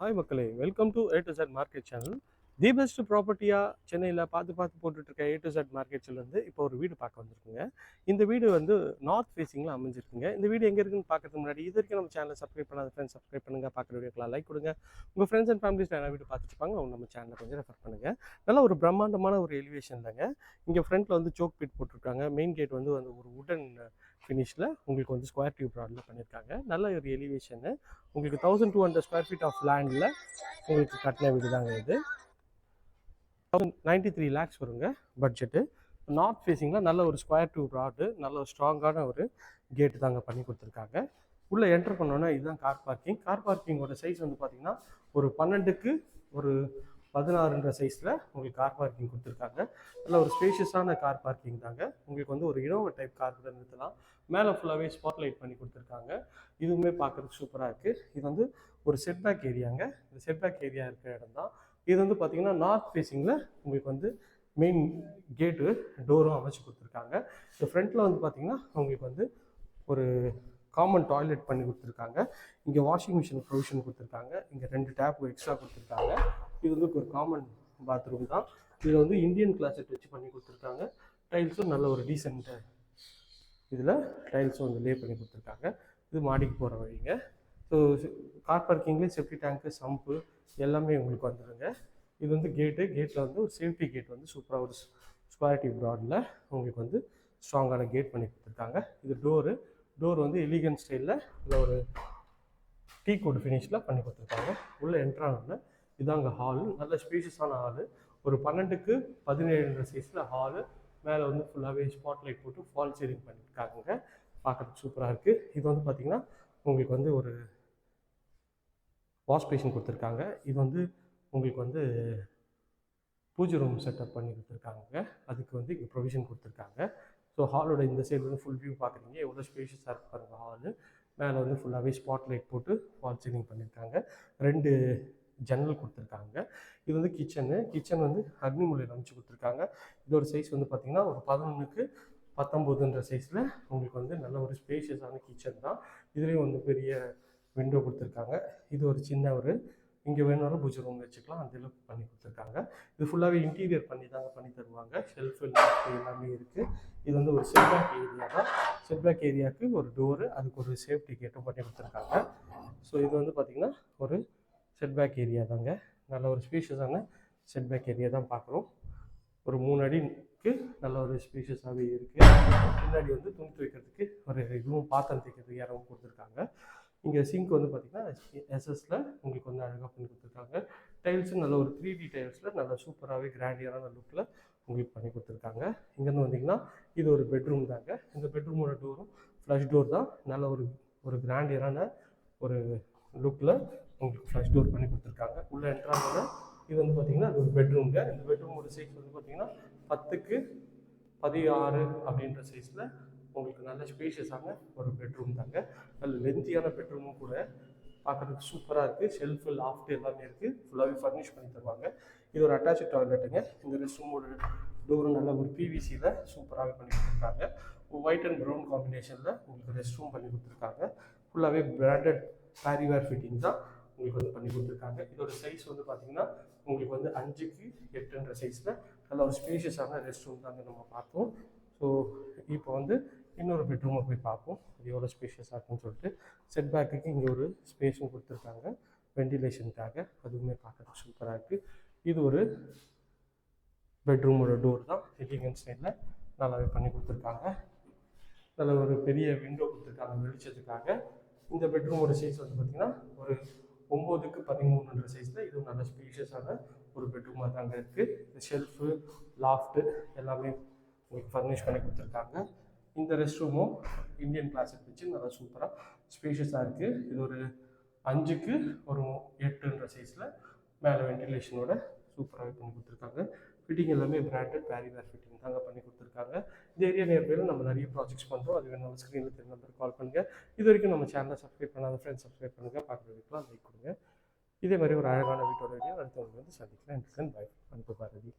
Hi மக்களே. Welcome to A to Z market channel the best ப்ராப்பர்ட்டியாக சென்னையில் பார்த்து பார்த்து போட்டுட்ருக்க ஏ டு செட் மார்க்கெட்ஸ்லேருந்து இப்போ ஒரு வீடு பார்க்க வந்திருக்குங்க. இந்த வீடு வந்து நார்த் ஃபேஸிங்கில் அமைஞ்சிருக்குங்க. இந்த வீடு எங்கே இருக்குன்னு பார்க்கறதுக்கு முன்னாடி இது வரைக்கும் நம்ம சேனலை சப்ஸ்கிரைப் பண்ணாத ஃப்ரெண்ட்ஸ் சப்ஸ்கிரைப் பண்ணுங்கள் பார்க்குற வீடியோக்கெலாம் லைக் கொடுங்க. உங்கள் ஃப்ரெண்ட்ஸ் அண்ட் ஃபேமிலிஸ் நிறைய வீடு பார்த்துட்டு அவங்க நம்ம சேனலை கொஞ்சம் ரெஃபர் பண்ணுங்கள் நல்லா ஒரு பிரம்மாண்டமான ஒரு எலிவேஷன் தாங்க. இங்கே ஃப்ரண்ட்டில் வந்து சோக் பிட் போட்டிருக்காங்க. மெயின் கேட் வந்து வந்து ஒரு உடன் ஃபினிஷில் உங்களுக்கு வந்து ஸ்கொயர் டியூப் ப்ராடில் பண்ணியிருக்காங்க நல்ல ஒரு எலிவேஷனு உங்களுக்கு thousand two hundred square feet of லேண்டில் உங்களுக்கு கட்டின வீடு தாங்க இது. தௌசண்ட் நைன்டி த்ரீ லேக்ஸ் வருங்க பட்ஜெட்டு நார்த் ஃபேஸிங்கில் நல்ல ஒரு ஸ்கொயர் டியூப் ராடு நல்ல ஒரு ஸ்ட்ராங்கான ஒரு கேட்டு தாங்க பண்ணி கொடுத்துருக்காங்க. உள்ளே என்டர் பண்ணோன்னா இதுதான் கார் பார்க்கிங் கார் பார்க்கிங்கோட சைஸ் வந்து பார்த்திங்கன்னா ஒரு பன்னெண்டுக்கு ஒரு பதினாறுன்ற சைஸில் உங்களுக்கு கார் பார்க்கிங் கொடுத்துருக்காங்க. நல்ல ஒரு ஸ்பேஷியஸான கார் பார்க்கிங் தாங்க. உங்களுக்கு வந்து ஒரு இனோவா டைப் கார் கூட நிறுத்தலாம். மேலே ஃபுல்லாகவே ஸ்பாட் லைட் பண்ணி கொடுத்துருக்காங்க. இதுவுமே பார்க்குறதுக்கு சூப்பராக இருக்குது இது வந்து ஒரு செட்பேக் ஏரியாங்க இந்த செட்பேக் ஏரியா இருக்கிற இடம் தான். இது வந்து பார்த்திங்கன்னா நார்த் ஃபேஸிங்கில் உங்களுக்கு வந்து மெயின் கேட்டு டோரும் அமைச்சு கொடுத்துருக்காங்க. இந்த ஃப்ரண்ட்டில் வந்து பார்த்தீங்கன்னா உங்களுக்கு வந்து ஒரு காமன் டாய்லெட் பண்ணி கொடுத்துருக்காங்க. இங்கே வாஷிங் மிஷின் ப்ரொவிஷன் கொடுத்துருக்காங்க. இங்கே ரெண்டு டேப் எக்ஸ்ட்ரா கொடுத்துருக்காங்க. இது வந்து ஒரு காமன் பாத்ரூம் தான். இதில் வந்து இந்தியன் கிளாசெட் வச்சு பண்ணி கொடுத்துருக்காங்க. டைல்ஸும் நல்ல ஒரு டீசென்ட் இதில் டைல்ஸும் வந்து லே பண்ணி கொடுத்துருக்காங்க. இது மாடிக்கு போகிற வழிங்க. ஸோ கார் பார்க்கிங்லேயே சேஃப்டி டேங்க்கு சம்பு எல்லாமே உங்களுக்கு வந்துடுங்க இது வந்து கேட்டு கேட்டில் வந்து ஒரு சேஃப்டி கேட் வந்து சூப்பராக ஒரு ஸ்கொயர் ப்ராடில் உங்களுக்கு வந்து ஸ்ட்ராங்கான கேட் பண்ணி கொடுத்துருக்காங்க. இது டோரு டோர் வந்து எலிகன் ஸ்டைலில் இல்லை ஒரு டீ கோட் ஃபினிஷில் பண்ணி கொடுத்துருக்காங்க. உள்ளே என்ட்ரானோடனே இதாங்க ஹாலு நல்ல ஸ்பேஷியஸான ஹாலு ஒரு பன்னெண்டுக்கு பதினேழுன்ற சைஸில் ஹாலு மேலே வந்து ஃபுல்லாகவே ஸ்பாட் லைட் போட்டு ஃபால் சீலிங் பண்ணியிருக்காங்க. பார்க்குறதுக்கு சூப்பராக இருக்குது இது வந்து பார்த்திங்கன்னா உங்களுக்கு வந்து ஒரு வாஷ் பேஷன் கொடுத்துருக்காங்க. இது வந்து உங்களுக்கு வந்து பூஜை ரூம் செட்டப் பண்ணி கொடுத்துருக்காங்க. அதுக்கு வந்து இங்கே ப்ரொவிஷன் கொடுத்துருக்காங்க. ஸோ ஹாலோட இந்த சைடு வந்து ஃபுல் வியூ பார்க்குறீங்க எவ்வளோ ஸ்பேஷியஸாக இருக்கு பாருங்க ஹாலு மேலே வந்து ஃபுல்லாகவே ஸ்பாட் லைட் போட்டு ஃபால் சீலிங் பண்ணியிருக்காங்க. ரெண்டு ஜன்னல் கொடுத்துருக்காங்க. இது வந்து கிச்சனு கிச்சன் வந்து அக்னி மூலையில் அமைச்சு கொடுத்துருக்காங்க. இதோட சைஸ் வந்து பார்த்திங்கன்னா ஒரு பதினொன்றுக்கு பத்தொம்போதுன்ற சைஸில் உங்களுக்கு வந்து நல்ல ஒரு ஸ்பேஷியஸான கிச்சன் தான். இதுலேயும் வந்து பெரிய விண்டோ கொடுத்துருக்காங்க. இது ஒரு சின்ன ஒரு இங்கே வேணாலும் பூஜை ரூம் வச்சுக்கலாம். அந்த அளவுக்கு பண்ணி கொடுத்துருக்காங்க. இது ஃபுல்லாகவே இன்டீரியர் பண்ணி தாங்க பண்ணி தருவாங்க. ஷெல்ஃப் எல்லாமே இருக்குது இது வந்து ஒரு செட்பேக் ஏரியா தான். செட்பேக் ஏரியாவுக்கு ஒரு டோரு அதுக்கு ஒரு சேஃப்டி கேட்டும் பண்ணி கொடுத்துருக்காங்க. ஸோ இது வந்து பார்த்திங்கன்னா ஒரு செட்பேக் ஏரியா தாங்க. நல்ல ஒரு ஸ்பேஷியஸான செட்பேக் ஏரியா தான் பார்க்குறோம். ஒரு மூணு அடிக்கு நல்ல ஒரு ஸ்பீஷியஸாகவே இருக்குது முன்னாடி வந்து துணி துவைக்கிறதுக்கு ஒரு இதுவும் பாத்திரம் தைக்கிறதுக்கு இடமும் கொடுத்துருக்காங்க. இங்கே சிங்க் வந்து பார்த்திங்கன்னா எஸ்எஸில் உங்களுக்கு வந்து அழகாக பண்ணி கொடுத்துருக்காங்க. டைல்ஸும் நல்ல ஒரு த்ரீ டி டைல்ஸில் நல்ல சூப்பராகவே கிராண்டியரான லுக்கில் உங்களுக்கு பண்ணி கொடுத்துருக்காங்க. இங்கேருந்து வந்தீங்கன்னா இது ஒரு பெட்ரூம் தாங்க. இந்த பெட்ரூமோட டோரும் ஃப்ளஷ் டோர் தான். நல்ல ஒரு ஒரு கிராண்டியரான ஒரு லுக்கில் உங்களுக்கு ஃப்ளஷ் டோர் பண்ணி கொடுத்துருக்காங்க. உள்ளே என்ட்ரானோட இது வந்து பார்த்திங்கன்னா அது ஒரு பெட்ரூம்ங்க இந்த பெட்ரூமோட சைஸ் வந்து பார்த்திங்கன்னா பத்துக்கு பதினாறு அப்படின்ற சைஸில் உங்களுக்கு நல்ல ஸ்பேஷியஸான ஒரு பெட்ரூம் தாங்க. நல்ல லென்த்தியான பெட்ரூமும் கூட பார்க்குறதுக்கு சூப்பராக இருக்குது ஷெல்ஃபு லாஃப்ட் எல்லாமே இருக்குது ஃபுல்லாகவே ஃபர்னிஷ் பண்ணி தருவாங்க. இது ஒரு அட்டாச் டாய்லெட்டுங்க இந்த ரெஸ்ட் ரூமோட டோரும் நல்ல ஒரு பிவிசியில் சூப்பராகவே பண்ணி கொடுத்துருக்காங்க. ஒயிட் அண்ட் ப்ரௌன் காம்பினேஷனில் உங்களுக்கு ரெஸ்ட் ரூம் பண்ணி கொடுத்துருக்காங்க. ஃபுல்லாகவே பிராண்டட் பேரிவேர் ஃபிட்டிங் தான். உங்களுக்கு வந்து பண்ணி கொடுத்துருக்காங்க. இதோட சைஸ் வந்து பார்த்தீங்கன்னா உங்களுக்கு வந்து அஞ்சுக்கு எட்டுன்ற சைஸில் நல்ல ஒரு ஸ்பேஷியஸான ரெஸ்ட் ரூம் தாங்க நம்ம பார்த்தோம். ஸோ இப்போ வந்து இன்னொரு பெட்ரூமை போய் பார்ப்போம். அது எவ்வளோ ஸ்பேஷியஸாக இருக்குன்னு சொல்லிட்டு. செட் பேக்குக்கு இங்கே ஒரு ஸ்பேஸும் கொடுத்துருக்காங்க. வெண்டிலேஷனுக்காக அதுவுமே பார்க்குறதுக்கு சூப்பராக இருக்குது இது ஒரு பெட்ரூமோட டோர் தான். எலிகன் ஸ்டைலில் நல்லாவே பண்ணி கொடுத்துருக்காங்க. நல்ல ஒரு பெரிய விண்டோ கொடுத்துருக்காங்க வெளிச்சத்துக்காக. இந்த பெட்ரூமோட சைஸ் வந்து பார்த்திங்கன்னா ஒரு ஒம்போதுக்கு பதிமூணுன்ற சைஸில் இதுவும் நல்ல ஸ்பீஷியஸான ஒரு பெட்ரூமாக தாங்க இருக்குது இந்த ஷெல்ஃபு லாஃப்ட்டு எல்லாமே உங்களுக்கு ஃபர்னிஷ் பண்ணி கொடுத்துருக்காங்க. இந்த ரெஸ்ட் ரூமும் இந்தியன் கிளாஸிக் வச்சு நல்லா சூப்பராக ஸ்பீஷியஸாக இருக்குது இது ஒரு அஞ்சுக்கு ஒரு எட்டுன்ற சைஸில் மேலே வென்டிலேஷனோட சூப்பராகவே பண்ணி கொடுத்துருக்காங்க. ஃபிட்டிங் எல்லாமே பிராண்டட் பேரிவேர் ஃபிட்டிங் தாங்க பண்ணி கொடுத்துருக்காங்க. இந்த ஏரியா நேர்மையில் நம்ம நிறைய ப்ராஜெக்ட்ஸ் பண்ணுறோம் அது வேணும் ஸ்க்ரீனில் தெரிஞ்ச நம்பர் கால் பண்ணுங்கள் இது வரைக்கும் நம்ம சேனலை சப்ஸ்கிரைப் பண்ணாத ஃப்ரெண்ட்ஸ் சப்ஸ்கிரைப் பண்ணுங்கள் பார்க்குறதுக்குலாம் லைக் கொடுங்க. இதே மாதிரி ஒரு அழகான வீட்டோட வீடியோ அடுத்தவங்க வந்து சந்திக்கிறேன். பை அன்பு பாரதி.